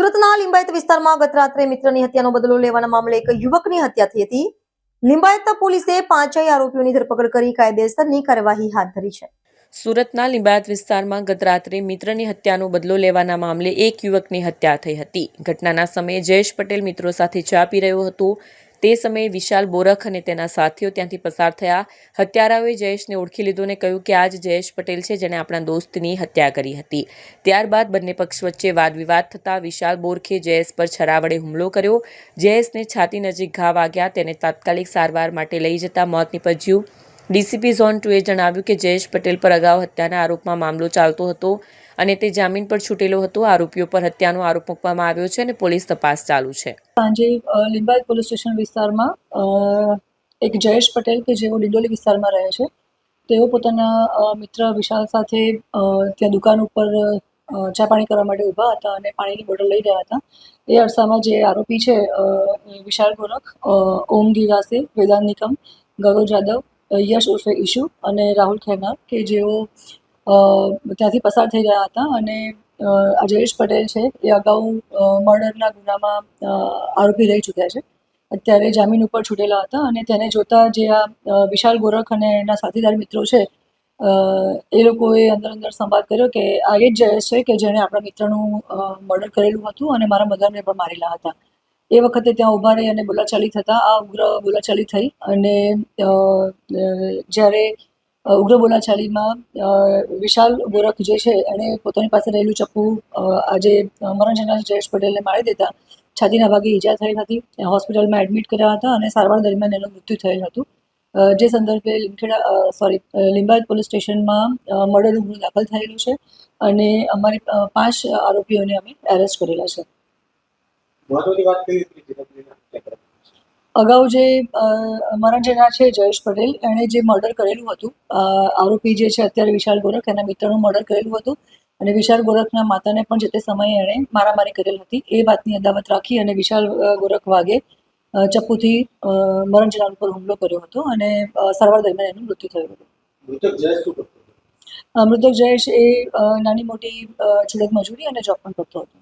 સુરતના લિંબાયત વિસ્તારમાં ગત રાત્રે મિત્રની હત્યાનો બદલો લેવાના મામલે એક યુવકની હત્યા થઈ હતી. લિંબાયત પોલીસે પાંચેય આરોપીઓની ધરપકડ કરી કાયદેસરની કાર્યવાહી હાથ ધરી છે. સુરતના લિંબાયત વિસ્તારમાં ગત રાત્રે મિત્રની હત્યાનો બદલો લેવાના મામલે એક યુવકની હત્યા થઈ હતી. ઘટનાના સમયે જયેશ પટેલ મિત્રો સાથે ચા પી રહ્યો હતો. તે સમયે વિશાલ બોરખ અને તેના સાથીઓ ત્યાંથી પસાર થયા. હત્યારાઓએ જયેશને ઓળખી લીધો અને કહ્યું કે આ જ જયેશ પટેલ છે જેણે આપણા દોસ્તની હત્યા કરી હતી. ત્યારબાદ બંને પક્ષ વચ્ચે વાદવિવાદ થતાં વિશાલ બોરખે જયેશ પર છરા વડે હુમલો કર્યો. જયેશને છાતી નજીક ઘા વાગ્યા, તેને તાત્કાલિક સારવાર માટે લઈ જતા મોત નીપજ્યું. ડીસીપી ઝોન ટુએ જણાવ્યું કે જયેશ પટેલ પર અગાઉ હત્યાના આરોપમાં મામલો ચાલતો હતો. અને તે જામીન પર છૂટેલો હતો. આરોપીઓ પર હત્યાનો આરોપ મૂકવામાં આવ્યો છે અને પોલીસ તપાસ ચાલુ છે. સાંજે લિંબાયત પોલીસ સ્ટેશન વિસ્તારમાં એક જયેશ પટેલ કે જેઓ ડિંડોલી વિસ્તારમાં રહે છે, તેઓ પોતાના મિત્ર વિશાલ સાથે ત્યાં દુકાન ઉપર ચા પાણી કરવા માટે ઊભા હતા અને પાણીની બોટલ લઈ રહ્યા હતા. એ અરસામાં જે આરોપી છે વિશાળ ગોરખ ઓમ ગીરાસે વેદાંત નિકમ ગૌરવ જાદવ યશ ઉર્ફે ઈશુ અને રાહુલ ખેરનાર કે જેઓ ત્યાંથી પસાર થઈ રહ્યા હતા અને આ જયેશ પટેલ છે, એ અગાઉ મર્ડરના ગુનામાં આરોપી રહી ચૂક્યા છે. અત્યારે જામીન ઉપર છૂટેલા હતા અને તેને જોતા જે આ વિશાલ ગોરખ અને એના સાથીદાર મિત્રો છે એ લોકોએ અંદર અંદર સંવાદ કર્યો કે આ એ જ જયેશ છે કે જેણે આપણા મિત્રનું મર્ડર કરેલું હતું અને મારા મધરને પણ મારેલા હતા. એ વખતે ત્યાં ઊભા રહી અને બોલાચાલી થતાં આ ઉગ્ર બોલાચાલી થઈ અને જ્યારે ઉગ્ર બોલાચાલીમાં વિશાલ ગોરખ જે છે, એણે પોતાની પાસે રહેલું ચપ્પુ આજે મરણ જનાર જયેશ પટેલને મારી દેતા, છાતીના ભાગે ઈજા થઈ હતી હોસ્પિટલમાં એડમિટ કર્યા હતા અને સારવાર દરમિયાન એનું મૃત્યુ થયેલ હતું. જે સંદર્ભે લીમખેડા સોરી લીંબાયત પોલીસ સ્ટેશનમાં મર્ડરનું ગુનો દાખલ થયેલું છે અને અમારી પાંચ આરોપીઓને અમે એરેસ્ટ કરેલા છે. મહત્વની વાત કઈ હતી જે તમને હત્યા કરવામાં અગાઉ જે અમારા જેના છે જયેશ પટેલ એણે જે મર્ડર કરેલું હતું આરોપી જે છે અત્યારે વિશાલ ગોરખ એના મિત્રનું મર્ડર કરેલું હતું. અને વિશાલ ગોરખના માતાને પણ જે તે સમયે એણે મારામારી કરેલ હતી. એ વાતની અદાવત રાખી અને વિશાલ ગોરખ વાગે ચપ્પુથી અ, મરણ જનાર ઉપર હુમલો કર્યો હતો અને સારવાર દરમિયાન એનું મૃત્યુ થયું હતું. મૃતક જયેશ એ નાની મોટી અ, છુડક મજૂરી અને જોબ પણ કરતો હતો?